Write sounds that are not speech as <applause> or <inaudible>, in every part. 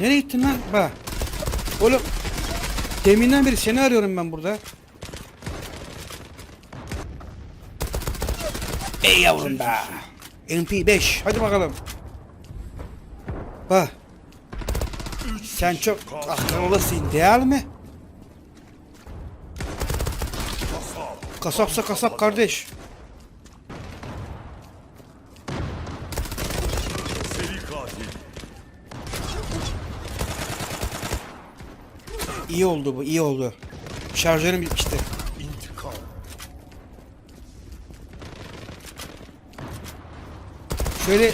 Nereye gittin lan? Bak. Oğlum. Deminden beri seni arıyorum ben burada. Ey yavrum be. MP5. Hadi bakalım. Bak. Sen çok akıllısın değil mi? Kasapsa kasap kardeş. Seri katil. İyi oldu bu, iyi oldu. Şarjörüm bitmişti. İntikam. Şöyle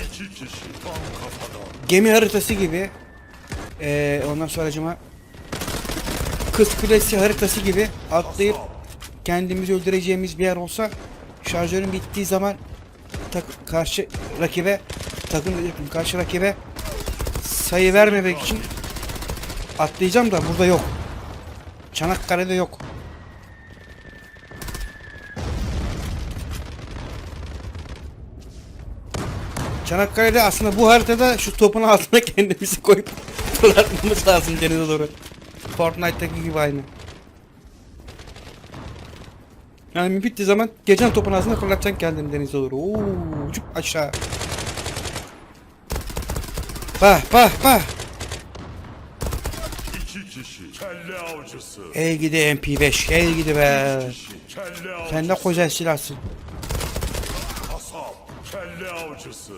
gemi haritası gibi. Ee, ondan sonracıma Kız Kulesi haritası gibi atlayıp kendimizi öldüreceğimiz bir yer olsa şarjörün bittiği zaman tak- karşı rakibe takım karşı rakibe sayı vermemek için atlayacağım da burada yok. Çanakkale'de yok. Çanakkale'de aslında bu haritada şu topun altına <laughs> kendimizi koyup fırlatmamız lazım denize doğru. Fortnite'daki gibi aynı. Yani bittiği zaman geçen topun ağzına fırlatacaksın kendini denize doğru. Oo, uçup aşağı. Bah bah bah. Kelle avcısı. Ey gidi MP5, ey gidi be. Kelle. Sen de koca silahsın. Kasap. Kelle avcısı.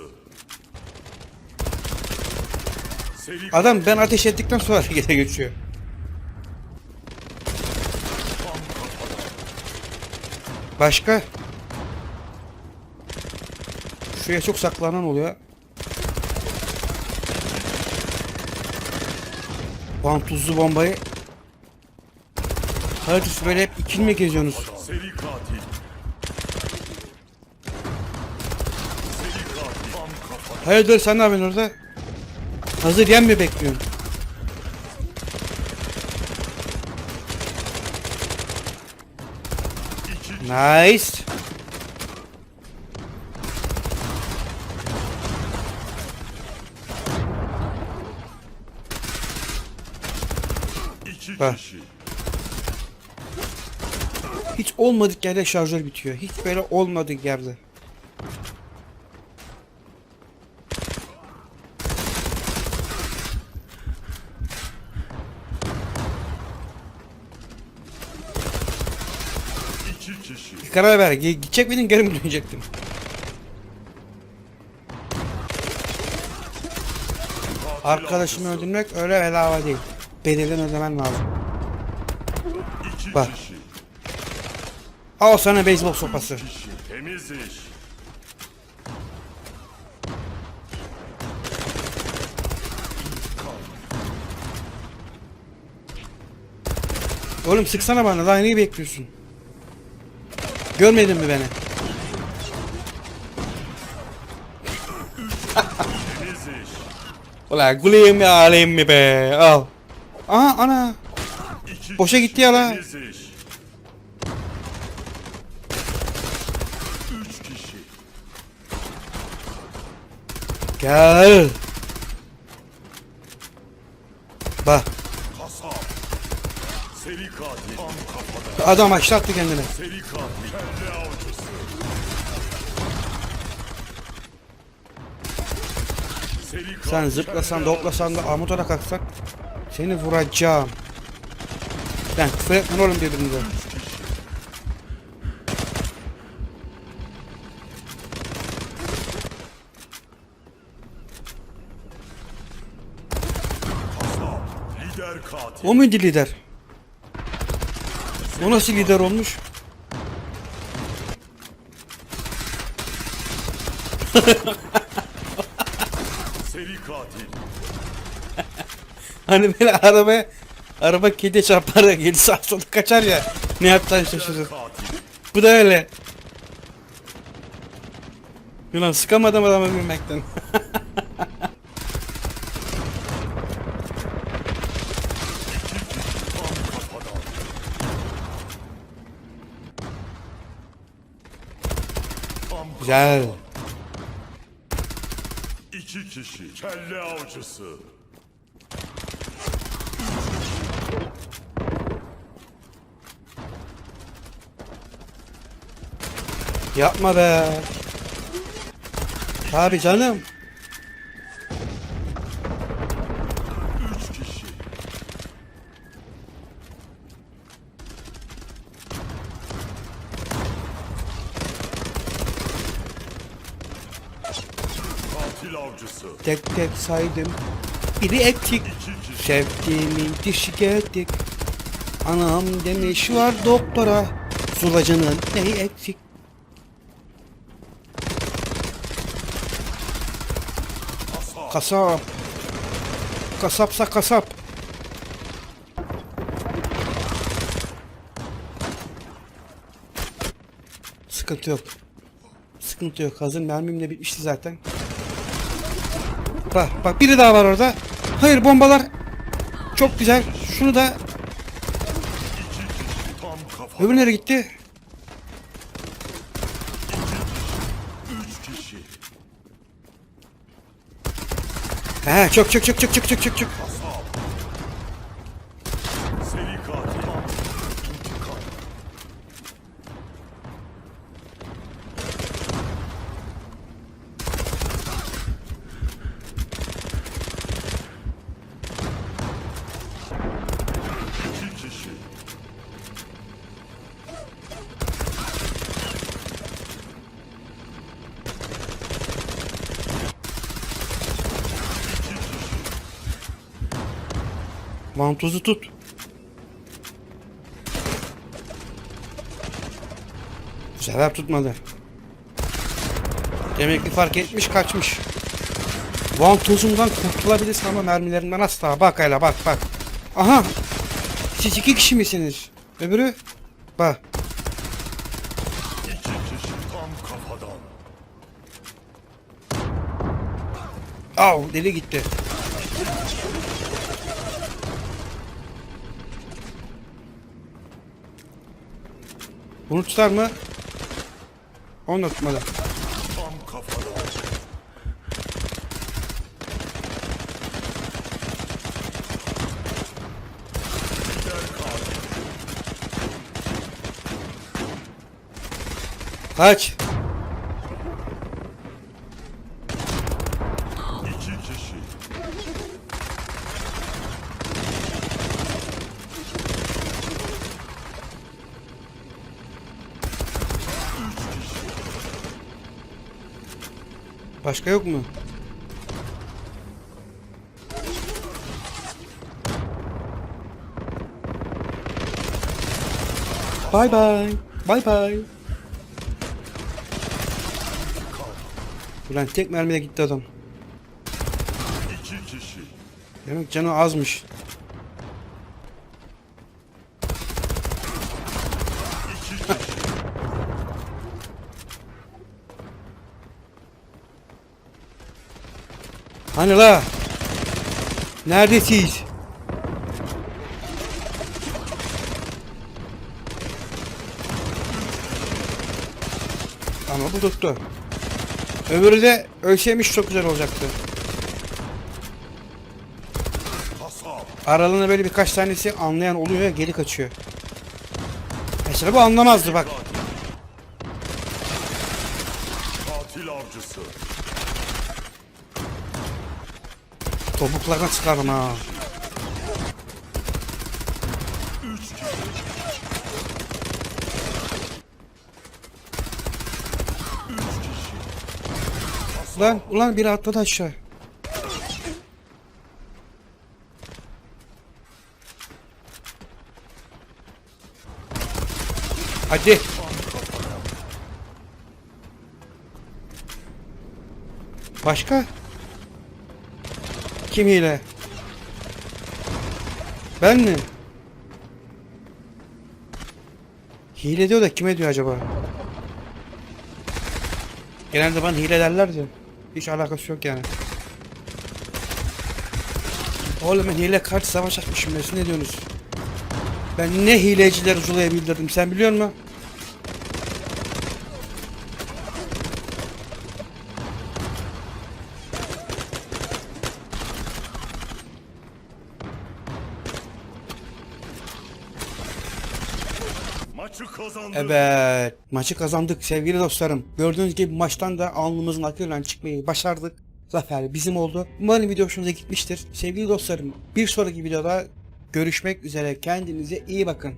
Adam ben ateş ettikten sonra <laughs> harekete geçiyor. Başka? Şuraya çok saklanan oluyor. Vantuzlu bombayı. Hadi böyle hep ikili mi geziyorsunuz? Seri katil. Hayırdır sen ne yapıyorsun orada? Hazır yem mi bekliyorsun? Nice. İki kişi. Hiç olmadık yerde şarjör bitiyor. Hiç böyle olmadık yerde. Bir karar ver. Gidecek miydin geri mi dönecektin? Katil Arkadaşımı öldürmek öyle bedava değil. Bedelini ödemen lazım. Bak. Al sana beyzbol sopası. Temiz iş. Oğlum sıksana bana daha neyi bekliyorsun? Görmedin mi beni? Ulan güleyim mi alayım mi be? Al. Aha ana. Boşa gitti ya la. Temiz iş. Üç kişi. Gel. Bak adam aşağı attı kendini. Sen zıplasan da hoplasan da amutora kalksak seni vuracağım. Lan küfür etme oğlum birbirinize. Kasap. Lider katil. O muydu lider? O nasıl lider olmuş? <laughs> Seri katil. Hani böyle arabaya araba kedi çarpar da kedi sola kaçar ya. Ne yaptan şaşırır. Bu da öyle. Ulan sıkamadım adamı bilmekten. <laughs> Güzel. İki kişi kelle avcısı. Yapma be. Abi canım. Tek tek saydım. Biri ettik. Sevdiğimin dişi ettik. Anam demiş var doktora. Sulacının neyi eksik? Kasap. Kasapsa kasap. Sıkıntı yok. Sıkıntı yok. Hazır mermim de bitmişti zaten. Bak bak biri daha var orada. Hayır bombalar. Çok güzel. Şunu da öbürü nereye gitti? He çok çok çok çok çok çok çok çok. Hasar. Seri katil. İntikam. İki kişi. Vantuzu tut. Bu sefer tutmadı. Demek ki fark etmiş kaçmış. Vantuzumdan kurtulabilirsin ama mermilerimden asla. Bak hele bak bak. Aha. Siz iki kişi misiniz? Öbürü? Bak. Au deli gitti. Bunu tutar mı? Onu da tutmadı. Kaç. İki kişi. Başka yok mu? Bye bye. Bye bye. Ulan tek mermiyle gitti adam. Kişi. Demek canı azmış. Hani la? Neredesiniz? Ama bu tuttu. Öbürü de ölseymiş çok güzel olacaktı. Aralarında böyle birkaç tanesi anlayan oluyor ya geri kaçıyor. Mesela bu anlamazdı bak. Katil avcısı. Topuklarına çıkarım ha. Ulan, ulan biri atladı aşağı. Hadi. Başka? Kim hile? Ben mi? Hile diyor da kime diyor acaba? Genelde bana hile derler de hiç alakası yok yani. Oğlum ben hile karşı savaş açmışım ne diyorsunuz? Ben ne hilecileri Zula'ya bildirdim sen biliyor musun? Maçı kazandı. Evet maçı kazandık sevgili dostlarım. Gördüğünüz gibi maçtan da alnımızın akıyla çıkmayı başardık. Zafer bizim oldu. Umarım video hoşunuza gitmiştir. Sevgili dostlarım bir sonraki videoda görüşmek üzere. Kendinize iyi bakın.